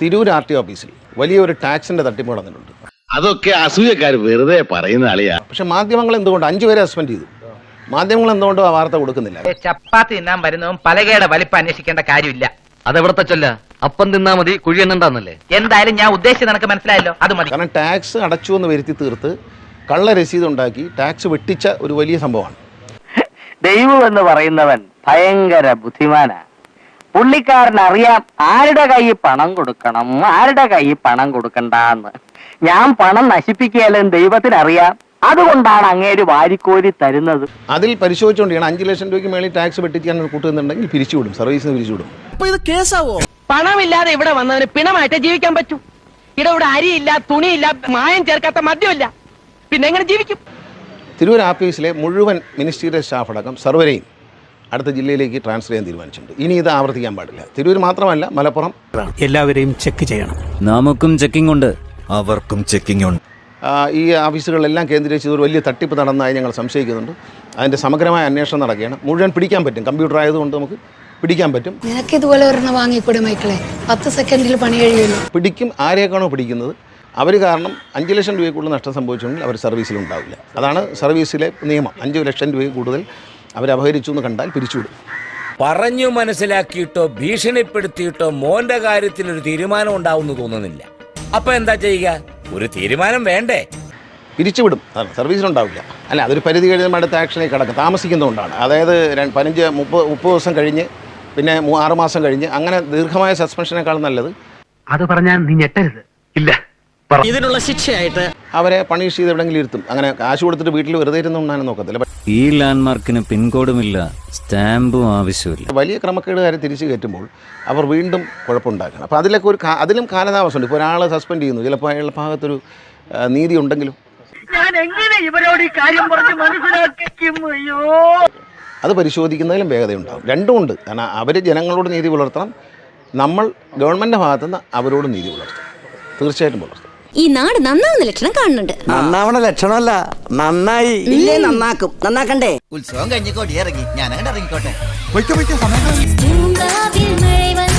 Tirur R T ഓഫീസിൽ വലിയൊരു ടാക്സിന്റെ തട്ടിപ്പ് നടന്നിട്ടുണ്ട്. അതൊക്കെ അസൂയക്കാർ വെറുതെ പറയുന്ന അളിയാ പക്ഷെ മാധ്യമങ്ങൾ എന്തുകൊണ്ട് അഞ്ചുപേരെ സസ്പെൻഡ് ചെയ്തു? മാധ്യമങ്ങൾ എന്തുകൊണ്ട് ആ വാർത്ത കൊടുക്കുന്നില്ല. ചപ്പാത്തി തിന്നാൻ വരുന്നതും പലകയുടെ വലിപ്പം അന്വേഷിക്കേണ്ട കാര്യമില്ല. അതെവിടത്തെ ചൊല്ല? അപ്പം തിന്നാ മതി കുഴി എണ്ണണ്ടാന്നല്ലേ എന്തായാലും ഞാൻ ഉദ്ദേശിച്ചത് നിനക്ക് മനസ്സിലായല്ലോ അത് മതി. കാരണം ടാക്സ് അടച്ചു എന്ന് വരുത്തി തീർത്ത് കള്ള രസീത് ഉണ്ടാക്കി ടാക്സ് വെട്ടിച്ച ഒരു വലിയ സംഭവമാണ്. ദൈവം എന്ന് പറയുന്നവൻ ഭയങ്കര ബുദ്ധിമാനാ. പുള്ളിക്കാരൻ അറിയാം ആരുടെ കൈ പണം കൊടുക്കണം ആരുടെ കൈ പണം കൊടുക്കണ്ടെന്ന്. ഞാൻ പണം നശിപ്പിക്കുകയല്ലെന്ന് ദൈവത്തിന് അറിയാം അതുകൊണ്ടാണ് അങ്ങേര് വാരിക്കോരി തരുന്നത്. അതിൽ പരിശോധിച്ചുകൊണ്ടിരിക്കണം അഞ്ചു ലക്ഷം രൂപയ്ക്ക് മേളിൽ ടാക്സ് വെട്ടിക്കാൻ കൂട്ടുന്നുണ്ടെങ്കിൽ പിരിച്ചുവിടും സർവീസ് പിരിച്ചുവിടും. അപ്പൊ ഇത് കേസാവോ? പണമില്ലാതെ ഇവിടെ വന്നവന് പിണമായിട്ട് ജീവിക്കാൻ പറ്റൂ. ഇവിടെ ഇവിടെ അരിയില്ല തുണിയില്ല മായം ചേർക്കാത്ത മദ്യമില്ല. പിന്നെ എങ്ങനെ ജീവിക്കും? തിരൂർ ആഫീസിലെ മുഴുവൻ മിനിസ്റ്റീരിയൽ സ്റ്റാഫ് അടക്കം സർവരെയും അടുത്ത ജില്ലയിലേക്ക് ട്രാൻസ്ഫർ ചെയ്യാൻ തീരുമാനിച്ചിട്ടുണ്ട്. ഇനി ഇത് ആവർത്തിക്കാൻ പാടില്ല. തിരൂർ മാത്രമല്ല മലപ്പുറം. എല്ലാവരെയും ചെക്ക് ചെയ്യണം. നമുക്കും ചെക്കിംഗ് ഉണ്ട്. അവർക്കും ചെക്കിംഗ് ഉണ്ട്. ഈ ഓഫീസുകളെല്ലാം കേന്ദ്രീകരിച്ച് ഒരു വലിയ തട്ടിപ്പ് നടന്നതായി ഞങ്ങൾ സംശയിക്കുന്നുണ്ട്. അതിന്റെ സമഗ്രമായ അന്വേഷണം നടക്കുകയാണ്. മുഴുവൻ പിടിക്കാൻ പറ്റും. കമ്പ്യൂട്ടർ ആയതുകൊണ്ട് നമുക്ക് പിടിക്കാൻ പറ്റും. നിനക്ക് ഇതുപോലെ ഒരെണ്ണം വാങ്ങിക്കൂടെ മൈക്കിളെ? പത്ത് സെക്കൻഡിൽ പണി കഴിയുമല്ലോ. പിടിക്കും ആരെയൊക്കെയാണോ പിടിക്കുന്നത്? അവർ കാരണം അഞ്ച് ലക്ഷം രൂപയിൽ കൂടുതൽ നഷ്ടം സംഭവിച്ചിട്ടുണ്ടെങ്കിൽ അവർ സർവീസിൽ ഉണ്ടാവില്ല. അതാണ് സർവീസിലെ നിയമം. അഞ്ച് ലക്ഷം രൂപയിൽ കൂടുതൽ അവർ അപഹരിച്ചു എന്ന് കണ്ടാൽ പിരിച്ചുവിടും. പറഞ്ഞു മനസ്സിലാക്കിയിട്ടോ ഭീഷണിപ്പെടുത്തിയിട്ടോ മോന്റെ കാര്യത്തിൽ ഒരു തീരുമാനം ഉണ്ടാവുമെന്ന് തോന്നുന്നില്ല. അപ്പൊ എന്താ ചെയ്യുക? ഒരു തീരുമാനം വേണ്ടേ? പിരിച്ചുവിടും. സർവീസിലുണ്ടാവില്ല. അല്ല അതൊരു പരിധി കഴിഞ്ഞ അടുത്ത ആക്ഷനെ കിടക്കും. താമസിക്കുന്നതുകൊണ്ടാണ്. അതായത് പതിനഞ്ച് മുപ്പത് മുപ്പത് ദിവസം കഴിഞ്ഞ് പിന്നെ ആറുമാസം മാസം കഴിഞ്ഞ് അങ്ങനെ ദീർഘമായ സസ്പെൻഷനേക്കാൾ നല്ലത്. അത് പറഞ്ഞാൽ നീ ഞെട്ടരുത്. ഇല്ല. ഇതിനുള്ള ശിക്ഷയായിട്ട് അവരെ പണിഷ് ചെയ്ത് എവിടെങ്കിലും ഇരുത്തും. അങ്ങനെ കാശ് കൊടുത്തിട്ട് വീട്ടിൽ വെറുതെ ഇരുന്ന് ഉണ്ണാനും നോക്കത്തില്ല. ഈ ലാൻഡ്മാർക്കിന് പിൻകോഡുമില്ല സ്റ്റാമ്പും ആവശ്യമില്ല വലിയ ക്രമക്കേടുകാരെ തിരിച്ചു കയറ്റുമ്പോൾ അവർ വീണ്ടും കുഴപ്പമുണ്ടാക്കണം. അപ്പോൾ അതിലൊക്കെ ഒരു അതിലും കാലതാമസമുണ്ട്. ഇപ്പോൾ ഒരാളെ സസ്പെൻഡ് ചെയ്യുന്നു. ചിലപ്പോൾ അയാളുടെ ഭാഗത്തൊരു നീതി ഉണ്ടെങ്കിലും. ഞാൻ എങ്ങനെ ഇവരോട് ഈ കാര്യം പറഞ്ഞ് മനസ്സിലാക്കിക്കും? അയ്യോ. അത് പരിശോധിക്കുന്നതിലും വേഗതയുണ്ടാകും രണ്ടും ഉണ്ട്. കാരണം അവർ ജനങ്ങളോട് നീതി പുലർത്തണം. നമ്മൾ ഗവൺമെന്റിന്റെ ഭാഗത്തുനിന്ന് അവരോട് നീതി പുലർത്തണം. തീർച്ചയായിട്ടും പുലർത്തണം. ഈ നാട് നന്നാവുന്ന ലക്ഷണം കാണുന്നുണ്ട്. നന്നാവണ ലക്ഷണമല്ല നന്നായി. ഇല്ലേ നന്നാക്കും. നന്നാക്കണ്ടേ? ഉത്സവം കഴിഞ്ഞിക്കോടി ഇറങ്ങി ഞാൻ ഇറങ്ങിക്കോട്ടെ. മഴை